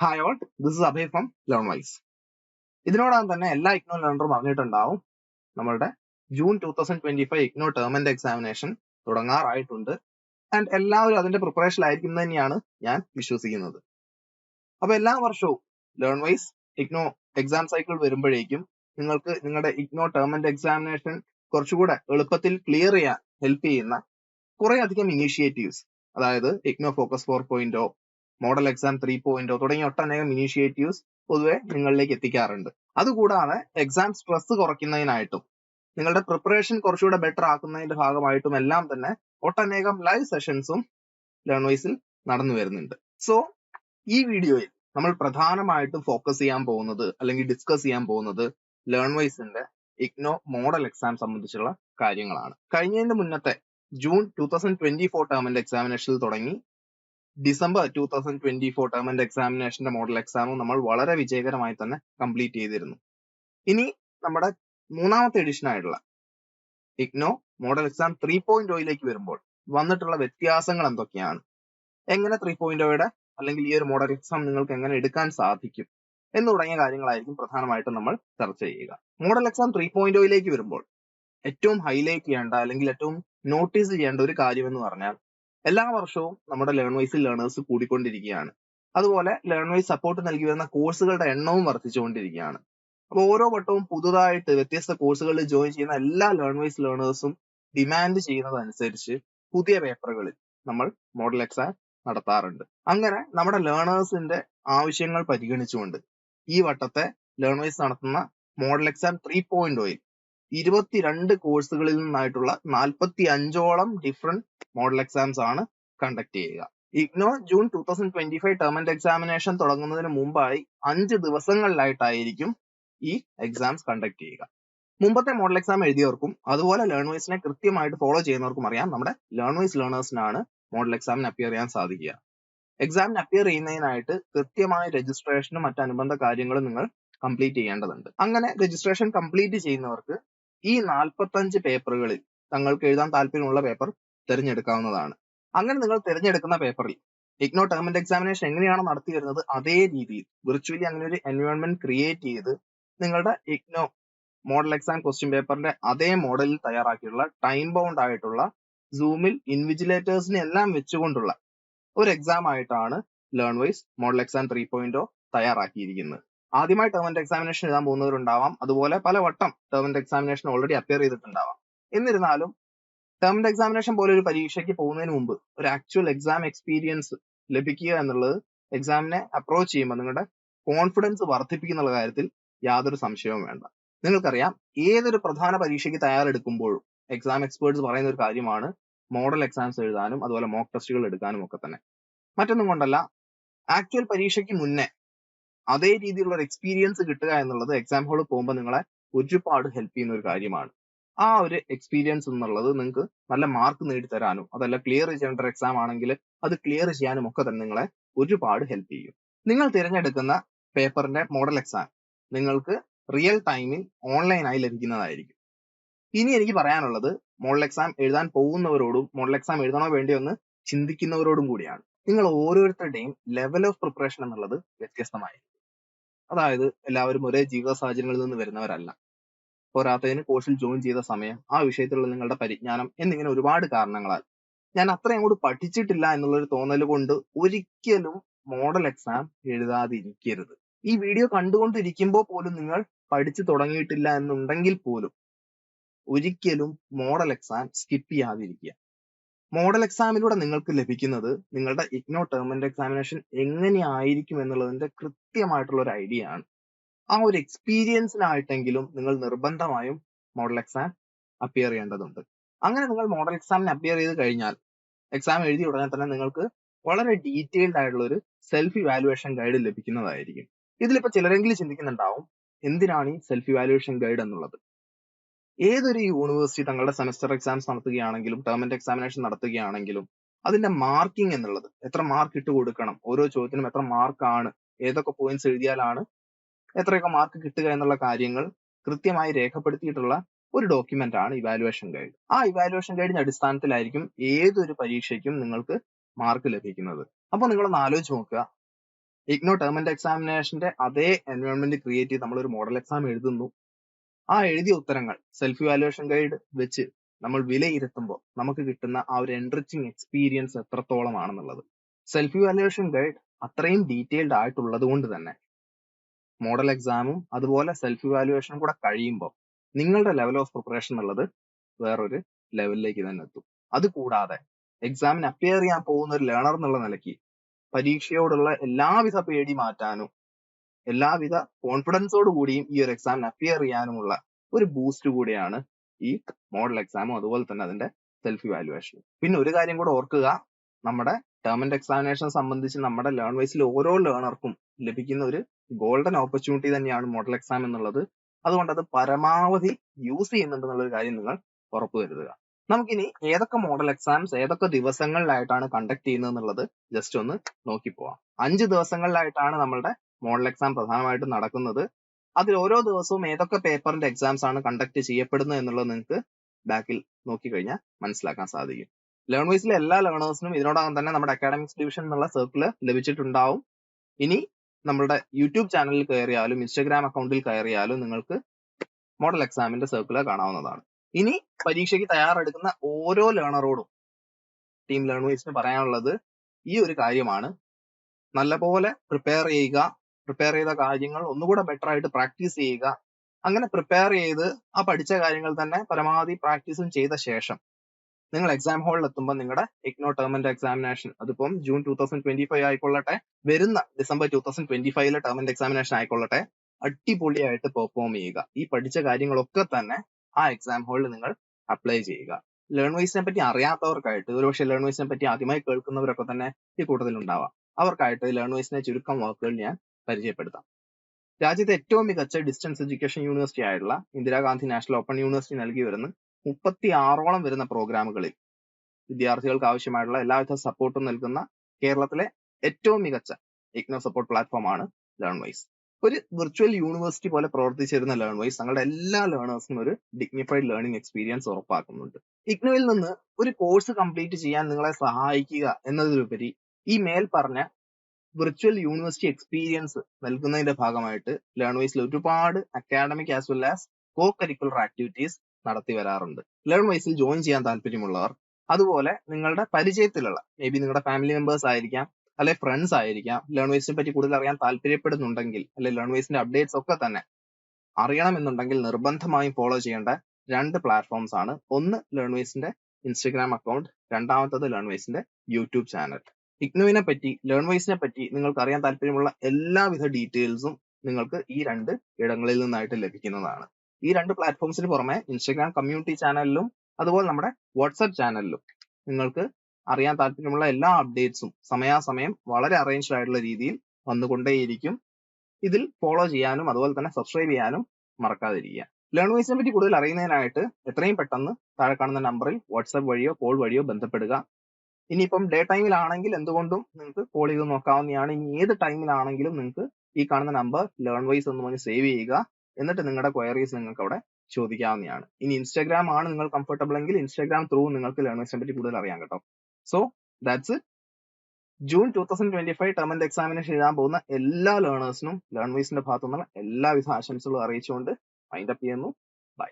Hi all this is Abhay from Learnwise ഇതിനോടകം തന്നെ എല്ലാ ഇഗ്നോ ലേണറും അറിഞ്ഞിട്ടുണ്ടാവും നമ്മളുടെ June two thousand twenty five IGNOU term and examination തുടങ്ങാറായിട്ടുണ്ട്. And എല്ലാവരും അതിന്റെ പ്രിപ്പറേഷനിലായിരിക്കും തന്നെയാണ് ഞാൻ വിശ്വസിക്കുന്നത്. അപ്പൊ എല്ലാ വർഷവും learn wise IGNOU exam cycle വരുമ്പോഴേക്കും നിങ്ങൾക്ക് നിങ്ങളുടെ ഇഗ്നോ ടേം ആൻഡ് എക്സാമിനേഷൻ കുറച്ചുകൂടെ എളുപ്പത്തിൽ ക്ലിയർ ചെയ്യാൻ ഹെൽപ്പ് ചെയ്യുന്ന കുറേ അധികം ഇനീഷ്യേറ്റീവ്സ് അതായത് ഇഗ്നോ ഫോക്കസ് ഫോർ പോയിന്റോ മോഡൽ എക്സാം ത്രീ പോയിന്റോ തുടങ്ങിയ ഒട്ടനേകം ഇനീഷ്യേറ്റീവ്സ് പൊതുവെ നിങ്ങളിലേക്ക് എത്തിക്കാറുണ്ട്. അതുകൂടാതെ എക്സാം സ്ട്രെസ് കുറയ്ക്കുന്നതിനായിട്ടും നിങ്ങളുടെ പ്രിപ്പറേഷൻ കുറച്ചുകൂടെ ബെറ്റർ ആക്കുന്നതിന്റെ ഭാഗമായിട്ടും എല്ലാം തന്നെ ഒട്ടനേകം ലൈവ് സെഷൻസും ലേൺ വൈസിൽ നടന്നു വരുന്നുണ്ട്. സോ ഈ വീഡിയോയിൽ നമ്മൾ പ്രധാനമായിട്ടും ഫോക്കസ് ചെയ്യാൻ പോകുന്നത് അല്ലെങ്കിൽ ഡിസ്കസ് ചെയ്യാൻ പോകുന്നത് ലേൺ വൈസിന്റെ ഇഗ്നോ മോഡൽ എക്സാം സംബന്ധിച്ചുള്ള കാര്യങ്ങളാണ്. കഴിഞ്ഞതിന്റെ മുന്നത്തെ June two thousand twenty four ടേമിന്റെ എക്സാമിനേഷനിൽ തുടങ്ങി December two thousand twenty four term and എക്സാമിനേഷന്റെ model എക്സാമും നമ്മൾ വളരെ വിജയകരമായി തന്നെ കംപ്ലീറ്റ് ചെയ്തിരുന്നു. ഇനി നമ്മുടെ മൂന്നാമത്തെ എഡിഷൻ ആയിട്ടുള്ള IGNOU model exam three point ഓയിലേക്ക് വരുമ്പോൾ വന്നിട്ടുള്ള വ്യത്യാസങ്ങൾ എന്തൊക്കെയാണ്? എങ്ങനെ ത്രീ പോയിന്റ് ഓയുടെ അല്ലെങ്കിൽ ഈ ഒരു മോഡൽ എക്സാം നിങ്ങൾക്ക് എങ്ങനെ എടുക്കാൻ സാധിക്കും? എന്ന് തുടങ്ങിയ കാര്യങ്ങളായിരിക്കും പ്രധാനമായിട്ടും നമ്മൾ ചർച്ച ചെയ്യുക. മോഡൽ എക്സാം ത്രീ പോയിന്റ് ഓയിലേക്ക് വരുമ്പോൾ ഏറ്റവും ഹൈലൈറ്റ് ചെയ്യേണ്ട അല്ലെങ്കിൽ ഏറ്റവും നോട്ടീസ് ചെയ്യേണ്ട ഒരു കാര്യം എന്ന് പറഞ്ഞാൽ എല്ലാ വർഷവും നമ്മുടെ ലേൺ വൈസിൽ ലേണേഴ്സ് കൂടിക്കൊണ്ടിരിക്കുകയാണ്. അതുപോലെ ലേൺ വൈസ് സപ്പോർട്ട് നൽകി വരുന്ന കോഴ്സുകളുടെ എണ്ണവും വർദ്ധിച്ചുകൊണ്ടിരിക്കുകയാണ്. അപ്പോൾ ഓരോ വട്ടവും പുതുതായിട്ട് വ്യത്യസ്ത കോഴ്സുകളിൽ ജോയിൻ ചെയ്യുന്ന എല്ലാ ലേൺ വൈസ് ലേണേഴ്സും ഡിമാൻഡ് ചെയ്യുന്നതനുസരിച്ച് പുതിയ പേപ്പറുകളിൽ നമ്മൾ മോഡൽ എക്സാം നടത്താറുണ്ട്. അങ്ങനെ നമ്മുടെ ലേണേഴ്സിന്റെ ആവശ്യങ്ങൾ പരിഗണിച്ചുകൊണ്ട് ഈ വട്ടത്തെ ലേൺ വൈസ് നടത്തുന്ന മോഡൽ എക്സാം ത്രീ പോയിന്റ് ഓയിൽ ഇരുപത്തിരണ്ട് കോഴ്സുകളിൽ നിന്നായിട്ടുള്ള നാൽപ്പത്തി അഞ്ചോളം ഡിഫറെന്റ് മോഡൽ എക്സാംസ് ആണ് കണ്ടക്ട് ചെയ്യുക. IGNOU June two thousand twenty five term and examination തുടങ്ങുന്നതിന് മുമ്പായി അഞ്ച് ദിവസങ്ങളിലായിട്ടായിരിക്കും ഈ എക്സാംസ് കണ്ടക്ട് ചെയ്യുക. മുമ്പത്തെ മോഡൽ എക്സാം എഴുതിയവർക്കും അതുപോലെ ലേൺവേഴ്സിനെ കൃത്യമായിട്ട് ഫോളോ ചെയ്യുന്നവർക്കും അറിയാം നമ്മുടെ ലേൺവേഴ്സ് ലേണേഴ്സിനാണ് മോഡൽ എക്സാമിന് അപ്പിയർ ചെയ്യാൻ സാധിക്കുക. എക്സാമിന് അപ്പിയർ ചെയ്യുന്നതിനായിട്ട് കൃത്യമായ രജിസ്ട്രേഷനും മറ്റ് അനുബന്ധ കാര്യങ്ങളും നിങ്ങൾ കംപ്ലീറ്റ് ചെയ്യേണ്ടതുണ്ട്. അങ്ങനെ രജിസ്ട്രേഷൻ കംപ്ലീറ്റ് ചെയ്യുന്നവർക്ക് ഈ നാൽപ്പത്തഞ്ച് പേപ്പറുകളിൽ തങ്ങൾക്ക് എഴുതാൻ താല്പര്യമുള്ള പേപ്പർ തിരഞ്ഞെടുക്കാവുന്നതാണ്. അങ്ങനെ നിങ്ങൾ തിരഞ്ഞെടുക്കുന്ന പേപ്പറിൽ ഇഗ്നോ ടേം എക്സാമിനേഷൻ എങ്ങനെയാണ് നടത്തി വരുന്നത് അതേ രീതിയിൽ വിർച്വലി അങ്ങനെ ഒരു എൻവയോൺമെന്റ് ക്രിയേറ്റ് ചെയ്ത് നിങ്ങളുടെ ഇഗ്നോ മോഡൽ എക്സാം ക്വസ്റ്റ്യൻ പേപ്പറിന്റെ അതേ മോഡലിൽ തയ്യാറാക്കിയുള്ള ടൈം ബൗണ്ട് ആയിട്ടുള്ള സൂമിൽ ഇൻവിജിലേറ്റേഴ്സിനെ എല്ലാം വെച്ചുകൊണ്ടുള്ള ഒരു എക്സാം ആയിട്ടാണ് LearnWise model exam three point തയ്യാറാക്കിയിരിക്കുന്നത്. ആദ്യമായി ടേം എക്സാമിനേഷൻ എഴുതാൻ പോകുന്നവരുണ്ടാവാം. അതുപോലെ പല വട്ടം ടേം എക്സാമിനേഷൻ ഓൾറെഡി അപ്പിയർ ചെയ്തിട്ടുണ്ടാവാം. എന്നിരുന്നാലും ടേം എക്സാമിനേഷൻ പോലെ ഒരു പരീക്ഷയ്ക്ക് പോകുന്നതിന് മുമ്പ് ഒരു ആക്ച്വൽ എക്സാം എക്സ്പീരിയൻസ് ലഭിക്കുക എന്നുള്ളത് എക്സാമിനെ അപ്രോച്ച് ചെയ്യുമ്പോൾ നിങ്ങളുടെ കോൺഫിഡൻസ് വർദ്ധിപ്പിക്കുന്ന കാര്യത്തിൽ യാതൊരു സംശയവും വേണ്ട. നിങ്ങൾക്കറിയാം ഏതൊരു പ്രധാന പരീക്ഷയ്ക്ക് തയ്യാറെടുക്കുമ്പോഴും എക്സാം എക്സ്പേർട്സ് പറയുന്ന ഒരു കാര്യമാണ് മോഡൽ എക്സാംസ് എഴുതാനും അതുപോലെ മോക്ക് ടെസ്റ്റുകൾ എടുക്കാനും ഒക്കെ തന്നെ. മറ്റൊന്നും കൊണ്ടല്ല ആക്ച്വൽ പരീക്ഷയ്ക്ക് മുന്നേ അതേ രീതിയിലുള്ള ഒരു എക്സ്പീരിയൻസ് കിട്ടുക എന്നുള്ളത് എക്സാം ഹാളിൽ പോകുമ്പോൾ നിങ്ങളെ ഒരുപാട് ഹെൽപ്പ് ചെയ്യുന്ന ഒരു കാര്യമാണ്. ആ ഒരു എക്സ്പീരിയൻസ് എന്നുള്ളത് നിങ്ങൾക്ക് നല്ല മാർക്ക് നേടിത്തരാനും അതല്ല ക്ലിയർ ചെയ്യേണ്ട ഒരു എക്സാം ആണെങ്കിൽ അത് ക്ലിയർ ചെയ്യാനും ഒക്കെ തന്നെ നിങ്ങളെ ഒരുപാട് ഹെൽപ്പ് ചെയ്യും. നിങ്ങൾ തിരഞ്ഞെടുക്കുന്ന പേപ്പറിന്റെ മോഡൽ എക്സാം നിങ്ങൾക്ക് റിയൽ ടൈമിൽ ഓൺലൈനായി ലഭിക്കുന്നതായിരിക്കും. ഇനി എനിക്ക് പറയാനുള്ളത് മോഡൽ എക്സാം എഴുതാൻ പോകുന്നവരോടും മോഡൽ എക്സാം എഴുതണോ വേണ്ടിയോ എന്ന് ചിന്തിക്കുന്നവരോടും കൂടിയാണ്. നിങ്ങൾ ഓരോരുത്തരുടെയും ലെവൽ ഓഫ് പ്രിപ്പറേഷൻ എന്നുള്ളത് വ്യത്യസ്തമായിരിക്കും. അതായത് എല്ലാവരും ഒരേ ജീവിത സാഹചര്യങ്ങളിൽ നിന്ന് വരുന്നവരല്ല. പോരാത്തതിന് കോഴ്സിൽ ജോയിൻ ചെയ്ത സമയം ആ വിഷയത്തിലുള്ള നിങ്ങളുടെ പരിജ്ഞാനം എന്നിങ്ങനെ ഒരുപാട് കാരണങ്ങളാൽ. ഞാൻ അത്ര അങ്ങോട്ട് പഠിച്ചിട്ടില്ല എന്നുള്ളൊരു തോന്നൽ കൊണ്ട് ഒരിക്കലും മോഡൽ എക്സാം എഴുതാതിരിക്കരുത്. ഈ വീഡിയോ കണ്ടുകൊണ്ടിരിക്കുമ്പോൾ പോലും നിങ്ങൾ പഠിച്ചു തുടങ്ങിയിട്ടില്ല എന്നുണ്ടെങ്കിൽ പോലും ഒരിക്കലും മോഡൽ എക്സാം സ്കിപ്പ് ചെയ്യാതിരിക്കുക. മോഡൽ എക്സാമിലൂടെ നിങ്ങൾക്ക് ലഭിക്കുന്നത് നിങ്ങളുടെ ഇഗ്നോ ടേമിന്റെ എക്സാമിനേഷൻ എങ്ങനെയായിരിക്കും എന്നുള്ളതിന്റെ കൃത്യമായിട്ടുള്ള ഒരു ഐഡിയ ആണ്. ആ ഒരു എക്സ്പീരിയൻസിനായിട്ടെങ്കിലും നിങ്ങൾ നിർബന്ധമായും മോഡൽ എക്സാം അപ്പിയർ ചെയ്യേണ്ടതുണ്ട്. അങ്ങനെ നിങ്ങൾ മോഡൽ എക്സാമിന് അപ്പിയർ ചെയ്ത് കഴിഞ്ഞാൽ എക്സാം എഴുതി ഉടനെ തന്നെ നിങ്ങൾക്ക് വളരെ ഡീറ്റെയിൽഡ് ആയിട്ടുള്ള ഒരു സെൽഫ് ഇവാലുവേഷൻ ഗൈഡ് ലഭിക്കുന്നതായിരിക്കും. ഇതിലിപ്പോ ചിലരെങ്കിലും ചിന്തിക്കുന്നുണ്ടാവും എന്തിനാണ് ഈ സെൽഫ് ഇവാലുവേഷൻ ഗൈഡ് എന്നുള്ളത്? ഏതൊരു യൂണിവേഴ്സിറ്റി തങ്ങളുടെ സെമസ്റ്റർ എക്സാംസ് നടത്തുകയാണെങ്കിലും ടേമിന്റെ എക്സാമിനേഷൻ നടത്തുകയാണെങ്കിലും അതിന്റെ മാർക്കിംഗ് എന്നുള്ളത് എത്ര മാർക്ക് ഇട്ട് കൊടുക്കണം ഓരോ ചോദ്യത്തിനും എത്ര മാർക്കാണ് ഏതൊക്കെ പോയിന്റ്സ് എഴുതിയാലാണ് എത്രയൊക്കെ മാർക്ക് കിട്ടുക എന്നുള്ള കാര്യങ്ങൾ കൃത്യമായി രേഖപ്പെടുത്തിയിട്ടുള്ള ഒരു ഡോക്യുമെന്റ് ആണ് ഇവാലുവേഷൻ ഗൈഡ് ആ ഇവാലുവേഷൻ ഗൈഡിന്റെ അടിസ്ഥാനത്തിലായിരിക്കും ഏതൊരു പരീക്ഷയ്ക്കും നിങ്ങൾക്ക് മാർക്ക് ലഭിക്കുന്നത്. അപ്പൊ നിങ്ങളൊന്ന് ആലോചിച്ച് നോക്കുക. ഇഗ്നോ ടേം എക്സാമിനേഷന്റെ അതേ എൻവയോൺമെന്റ് ക്രിയേറ്റ് ചെയ്ത് നമ്മൾ ഒരു മോഡൽ എക്സാം എഴുതുന്നു. ആ എഴുതിയ ഉത്തരങ്ങൾ സെൽഫ് വാലുവേഷൻ ഗൈഡ് വെച്ച് നമ്മൾ വിലയിരുത്തുമ്പോൾ നമുക്ക് കിട്ടുന്ന ആ ഒരു എൻറിച്ചിങ് എക്സ്പീരിയൻസ് എത്രത്തോളം ആണെന്നുള്ളത് സെൽഫ് ഇവാലുവേഷൻ ഗൈഡ് അത്രയും ഡീറ്റെയിൽഡ് ആയിട്ടുള്ളത് കൊണ്ട് തന്നെ മോഡൽ എക്സാമും അതുപോലെ സെൽഫ് ഇവാലുവേഷനും കൂടെ കഴിയുമ്പോൾ നിങ്ങളുടെ ലെവൽ ഓഫ് പ്രിപ്പറേഷൻ എന്നുള്ളത് വേറൊരു ലെവലിലേക്ക് തന്നെ എത്തും. അത് കൂടാതെ എക്സാമിന് അപ്പിയർ ചെയ്യാൻ പോകുന്ന ഒരു ലേണർ എന്നുള്ള നിലയ്ക്ക് പരീക്ഷയോടുള്ള എല്ലാവിധ പേടി മാറ്റാനും എല്ലാവിധ കോൺഫിഡൻസോട് കൂടിയും ഈ ഒരു എക്സാമിന് അപ്പിയർ ചെയ്യാനുമുള്ള ഒരു ബൂസ്റ്റ് കൂടിയാണ് ഈ മോഡൽ എക്സാമും അതുപോലെ തന്നെ അതിന്റെ സെൽഫ് ഇവാലുവേഷനും പിന്നെ ഒരു കാര്യം കൂടെ ഓർക്കുക നമ്മുടെ ടേം ആൻഡ് എക്സാമിനേഷൻ സംബന്ധിച്ച് നമ്മുടെ ലേൺ വൈസിൽ ഓരോ ലേണർക്കും ലഭിക്കുന്ന ഒരു ഗോൾഡൻ ഓപ്പർച്യൂണിറ്റി തന്നെയാണ് മോഡൽ എക്സാം എന്നുള്ളത്. അതുകൊണ്ട് അത് പരമാവധി യൂസ് ചെയ്യുന്നുണ്ട് എന്നുള്ള ഒരു കാര്യം നിങ്ങൾ ഉറപ്പുവരുത്തുക നമുക്കിനി ഏതൊക്കെ മോഡൽ എക്സാംസ് ഏതൊക്കെ ദിവസങ്ങളിലായിട്ടാണ് കണ്ടക്ട് ചെയ്യുന്നത് എന്നുള്ളത് ജസ്റ്റ് ഒന്ന് നോക്കി പോവാം അഞ്ച് ദിവസങ്ങളിലായിട്ടാണ് നമ്മളുടെ മോഡൽ എക്സാം പ്രധാനമായിട്ടും നടക്കുന്നത്. അതിൽ ഓരോ ദിവസവും ഏതൊക്കെ പേപ്പറിന്റെ എക്സാംസ് ആണ് കണ്ടക്ട് ചെയ്യപ്പെടുന്നത് എന്നുള്ളത് നിങ്ങൾക്ക് ബാക്കിൽ നോക്കിക്കഴിഞ്ഞാൽ മനസ്സിലാക്കാൻ സാധിക്കും. ലേൺ വൈസിലെ എല്ലാ ലേണേഴ്സിനും ഇതിനോടകം തന്നെ നമ്മുടെ അക്കാഡമിക്സ് ഡിവിഷൻ എന്നുള്ള സർക്കിൾ ലഭിച്ചിട്ടുണ്ടാവും. ഇനി നമ്മുടെ യൂട്യൂബ് ചാനലിൽ കയറിയാലും ഇൻസ്റ്റാഗ്രാം അക്കൗണ്ടിൽ കയറിയാലും നിങ്ങൾക്ക് മോഡൽ എക്സാമിന്റെ സർക്കിൾ കാണാവുന്നതാണ്. ഇനി പരീക്ഷയ്ക്ക് തയ്യാറെടുക്കുന്ന ഓരോ ലേണറോടും ടീം ലേൺ വൈസിന് പറയാനുള്ളത് ഈ ഒരു കാര്യമാണ്. നല്ലപോലെ പ്രിപ്പയർ ചെയ്യുക പ്രിപ്പയർ ചെയ്ത കാര്യങ്ങൾ ഒന്നുകൂടെ ബെറ്റർ ആയിട്ട് പ്രാക്ടീസ് ചെയ്യുക. അങ്ങനെ പ്രിപ്പയർ ചെയ്ത് ആ പഠിച്ച കാര്യങ്ങൾ തന്നെ പരമാവധി പ്രാക്ടീസും ചെയ്ത ശേഷം നിങ്ങൾ എക്സാം ഹാളിൽ എത്തുമ്പോൾ നിങ്ങളുടെ ഇഗ്നോ ടേമിന്റെ എക്സാമിനേഷൻ അതിപ്പം June two thousand twenty five ആയിക്കൊള്ളട്ടെ വരുന്ന ഡിസംബർ ടൂ തൗസൻഡ് ട്വന്റി ഫൈവിലെ ടേമിന്റെ എക്സാമിനേഷൻ ആയിക്കൊള്ളട്ടെ അടിപൊളിയായിട്ട് പെർഫോം ചെയ്യുക. ഈ പഠിച്ച കാര്യങ്ങളൊക്കെ തന്നെ ആ എക്സാം ഹാളിൽ നിങ്ങൾ അപ്ലൈ ചെയ്യുക. ലേൺ വൈസിനെ പറ്റി അറിയാത്തവർക്കായിട്ട് ഒരുപക്ഷെ ലേൺ വൈസിനെ പറ്റി ആദ്യമായി കേൾക്കുന്നവരൊക്കെ തന്നെ ഈ കൂട്ടത്തിൽ ഉണ്ടാവാം അവർക്കായിട്ട് ലേൺ വൈസിനെ ചുരുക്കം വാക്കുകൾ ഞാൻ പരിചയപ്പെടുത്താം. രാജ്യത്തെ ഏറ്റവും മികച്ച ഡിസ്റ്റൻസ് എഡ്യൂക്കേഷൻ യൂണിവേഴ്സിറ്റി ആയിട്ടുള്ള ഇന്ദിരാഗാന്ധി നാഷണൽ ഓപ്പൺ യൂണിവേഴ്സിറ്റി നൽകി വരുന്ന മുപ്പത്തി ആറോളം വരുന്ന പ്രോഗ്രാമുകളിൽ വിദ്യാർത്ഥികൾക്ക് ആവശ്യമായിട്ടുള്ള എല്ലാവിധ സപ്പോർട്ടും നൽകുന്ന കേരളത്തിലെ ഏറ്റവും മികച്ച ഇഗ്നോ സപ്പോർട്ട് പ്ലാറ്റ്ഫോം ആണ് ലേൺ വൈസ് ഒരു വിർച്വൽ യൂണിവേഴ്സിറ്റി പോലെ പ്രവർത്തിച്ചിരുന്ന ലേൺ വൈസ് തങ്ങളുടെ എല്ലാ ലേണേഴ്സിനും ഒരു ഡിഗ്നിഫൈഡ് ലേണിംഗ് എക്സ്പീരിയൻസ് ഉറപ്പാക്കുന്നുണ്ട്. ഇഗ്നോയിൽ നിന്ന് ഒരു കോഴ്സ് കംപ്ലീറ്റ് ചെയ്യാൻ നിങ്ങളെ സഹായിക്കുക എന്നതിലുപരി ഈ മേൽ പറഞ്ഞ വിർച്വൽ യൂണിവേഴ്സിറ്റി എക്സ്പീരിയൻസ് നൽകുന്നതിന്റെ ഭാഗമായിട്ട് ലേൺവൈസിൽ ഒരുപാട് academic as well as co curricular activities നടത്തി വരാറുണ്ട്. ലേൺ വൈസിൽ ജോയിൻ ചെയ്യാൻ താല്പര്യമുള്ളവർ അതുപോലെ നിങ്ങളുടെ പരിചയത്തിലുള്ള മേ ബി നിങ്ങളുടെ ഫാമിലി മെമ്പേഴ്സ് ആയിരിക്കാം അല്ലെ ഫ്രണ്ട്സ് ആയിരിക്കാം ലേൺ വൈസിനെ പറ്റി കൂടുതൽ അറിയാൻ താല്പര്യപ്പെടുന്നുണ്ടെങ്കിൽ അല്ലെ ലേൺ വൈസിന്റെ അപ്ഡേറ്റ്സ് ഒക്കെ തന്നെ അറിയണമെന്നുണ്ടെങ്കിൽ നിർബന്ധമായും ഫോളോ ചെയ്യേണ്ട രണ്ട് പ്ലാറ്റ്ഫോംസ് ആണ്. ഒന്ന് ലേൺ വൈസിന്റെ ഇൻസ്റ്റഗ്രാം അക്കൗണ്ട് രണ്ടാമത്തത് ലേൺ വൈസിന്റെ യൂട്യൂബ് ചാനൽ ഇഗ്നുവിനെ പറ്റി ലേൺ വൈസിനെ പറ്റി നിങ്ങൾക്ക് അറിയാൻ താല്പര്യമുള്ള എല്ലാവിധ ഡീറ്റെയിൽസും നിങ്ങൾക്ക് ഈ രണ്ട് ഇടങ്ങളിൽ നിന്നായിട്ട് ലഭിക്കുന്നതാണ്. ഈ രണ്ട് പ്ലാറ്റ്ഫോംസിന് പുറമെ ഇൻസ്റ്റഗ്രാം കമ്മ്യൂണിറ്റി ചാനലിലും അതുപോലെ നമ്മുടെ വാട്സ്ആപ്പ് ചാനലിലും നിങ്ങൾക്ക് അറിയാൻ താല്പര്യമുള്ള എല്ലാ അപ്ഡേറ്റ്സും സമയാസമയം വളരെ അറേഞ്ച്ഡ് ആയിട്ടുള്ള രീതിയിൽ വന്നുകൊണ്ടേയിരിക്കും. ഇതിൽ ഫോളോ ചെയ്യാനും അതുപോലെ തന്നെ സബ്സ്ക്രൈബ് ചെയ്യാനും മറക്കാതിരിക്കുക. ലേൺ വൈസിനെ പറ്റി കൂടുതൽ അറിയുന്നതിനായിട്ട് എത്രയും പെട്ടെന്ന് താഴെ കാണുന്ന നമ്പറിൽ വാട്സ്ആപ്പ് വഴിയോ കോൾ വഴിയോ ബന്ധപ്പെടുക. ഇനിയിപ്പം ഡേ ടൈമിലാണെങ്കിൽ എന്തുകൊണ്ടും നിങ്ങൾക്ക് കോൾ ചെയ്ത് നോക്കാവുന്നതാണ്. ഇനി ഏത് ടൈമിലാണെങ്കിലും നിങ്ങൾക്ക് ഈ കാണുന്ന നമ്പർ ലേൺ വൈസ് എന്ന് പറഞ്ഞ് സേവ് ചെയ്യുക. എന്നിട്ട് നിങ്ങളുടെ ക്വയറീസ് നിങ്ങൾക്ക് അവിടെ ചോദിക്കാവുന്നതാണ്. ഇനി ഇൻസ്റ്റാഗ്രാം ആണ് നിങ്ങൾ കംഫർട്ടബിൾ എങ്കിൽ ഇൻസ്റ്റാഗ്രാം ത്രൂ നിങ്ങൾക്ക് ലേൺ വൈസിനെ പറ്റി കൂടുതൽ അറിയാം കേട്ടോ. So that's June two thousand twenty five term examination എഴുതാൻ പോകുന്ന എല്ലാ ലേണേഴ്സിനും ലേൺ വൈസിന്റെ ഭാഗത്തു നിന്നുള്ള എല്ലാവിധ ആശംസകളും അറിയിച്ചുകൊണ്ട് മൈൻഡപ്പ് ചെയ്യുന്നു. ബൈ